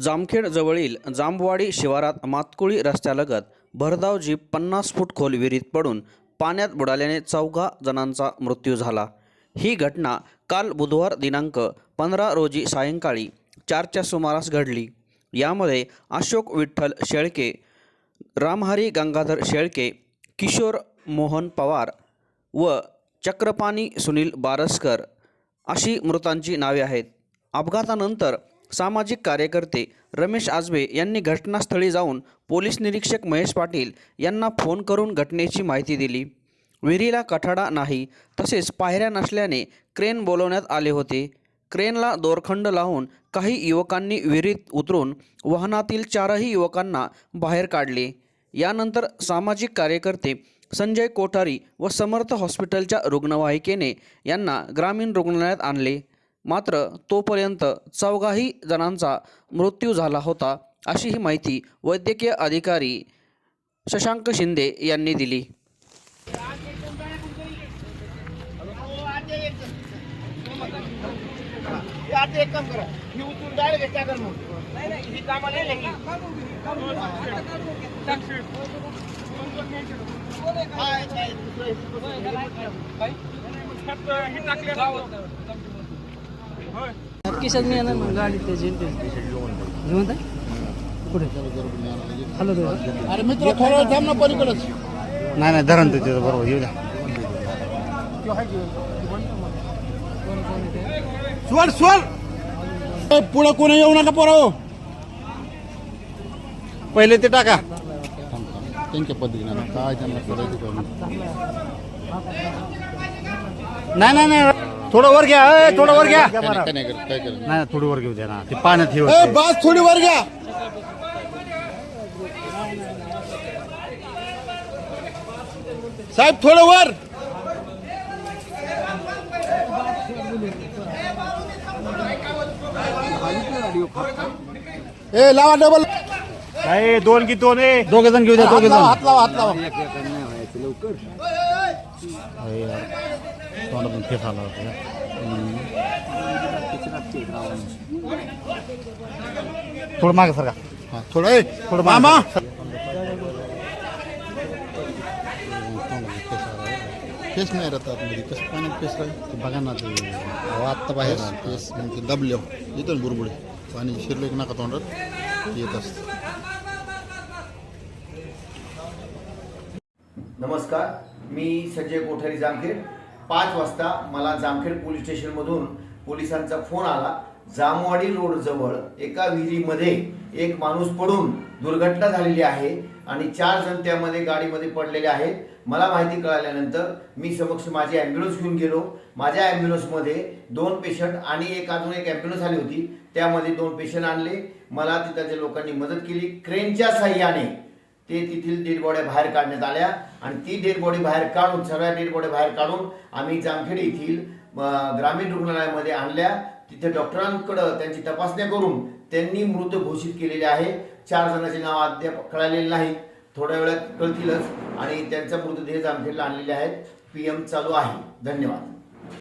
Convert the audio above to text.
जामखेड जवळील जांबवाडी शिवारात मातकुळी रस्त्यालगत भरधाव जीप पन्नास फूट खोल विहिरीत पडून पाण्यात बुडाल्याने चौघा जणांचा मृत्यू झाला. ही घटना काल बुधवार दिनांक पंधरा रोजी सायंकाळी चारच्या सुमारास घडली. यामध्ये अशोक विठ्ठल शेळके रामहरी गंगाधर शेळके किशोर मोहन पवार व चक्रपाणी सुनील बारसकर अशी मृतांची नावे आहेत. अपघातानंतर सामाजिक कार्यकर्ते रमेश आजबे यांनी घटनास्थळी जाऊन पोलीस निरीक्षक महेश पाटील यांना फोन करून घटनेची माहिती दिली. विहिरीला कठाडा नाही तसेच पायऱ्या नसल्याने क्रेन बोलवण्यात आले होते. क्रेनला दोरखंड लावून काही युवकांनी विहिरीत उतरून वाहनातील चारही युवकांना बाहेर काढले. यानंतर सामाजिक कार्यकर्ते संजय कोठारी व समर्थ हॉस्पिटलच्या रुग्णवाहिकेने यांना ग्रामीण रुग्णालयात आणले. मात्र तोपर्यंत चौघाही जणांचा मृत्यू झाला होता अशी ही माहिती वैद्यकीय अधिकारी शशांक शिंदे यांनी दिली. किशात मी येणार मग गाडी त्याची म्हणता कुठे हॅलो अरे मित्र थोडा वेळ थांब ना पलीकडच. नाही नाही धरण ते तिथं बरोबर येऊ द्या. स्वर स्वर पुढे कोणी येऊ नका पोराव पहिले ते टाका. त्यांच्या पद्धतीनं काय त्यांना करायचं नाही नाही. थोडं वर घ्या ए, थोडं वर घ्या. काय नाही, काय नाही करत काय करत नाही नाही, थोडं वर घेऊ द्या ना. ते पाण्यात हे ए होते. बास थोडी वर घ्या. साहेब थोडं वर. ए लावा डबल काय दोन की दोन ए. दोघे जण घेऊ द्या हात दोघे लावा जण. हात लावा. हात लावा अरे यार, तोंडातून फेस आला होता थोडं मागे सरका. हा, थोडं थोडं मामा! फेस नाही राहत आतमध्ये. कसं पाण्यात फेस राहील? बघा ना ते. आत्ता बाहेर फेस दबले येतो ना बुरबुडे पाणी शिरलं की नका तोंडात. येत असतं. नमस्कार मी संजय कोठारी जामखेड. पाच वाजता मला जामखेड पोलीस स्टेशनमधून पोलिसांचा फोन आला. जामवाडी रोडजवळ एका विहिरीमध्ये एक माणूस पडून दुर्घटना झालेली आहे आणि चार जण त्यामध्ये गाडीमध्ये पडलेले आहेत. मला माहिती कळाल्यानंतर मी समक्ष माझी ॲम्ब्युलन्स घेऊन गेलो. माझ्या ॲम्ब्युलन्समध्ये दोन पेशंट आणि एक अजून एक ॲम्ब्युलन्स आली होती. त्यामध्ये दोन पेशंट आणले. मला तिथल्या लोकांनी मदत केली. क्रेनच्या साह्याने ते तेथील डेड बॉड्या बाहेर काढण्यात आल्या आणि ती डेड बॉडी बाहेर काढून सगळ्या डेड बॉडी बाहेर काढून आम्ही जामखेड येथील ग्रामीण रुग्णालयामध्ये आणल्या. तिथे डॉक्टरांकडं त्यांची तपासण्या करून त्यांनी मृत घोषित केलेले आहे. चार जणांचे नाव अद्याप कळालेले नाही थोड्या वेळात कळतीलच आणि त्यांचा मृतदेह जामखेडला आणलेले आहेत. पी एम चालू आहे. धन्यवाद.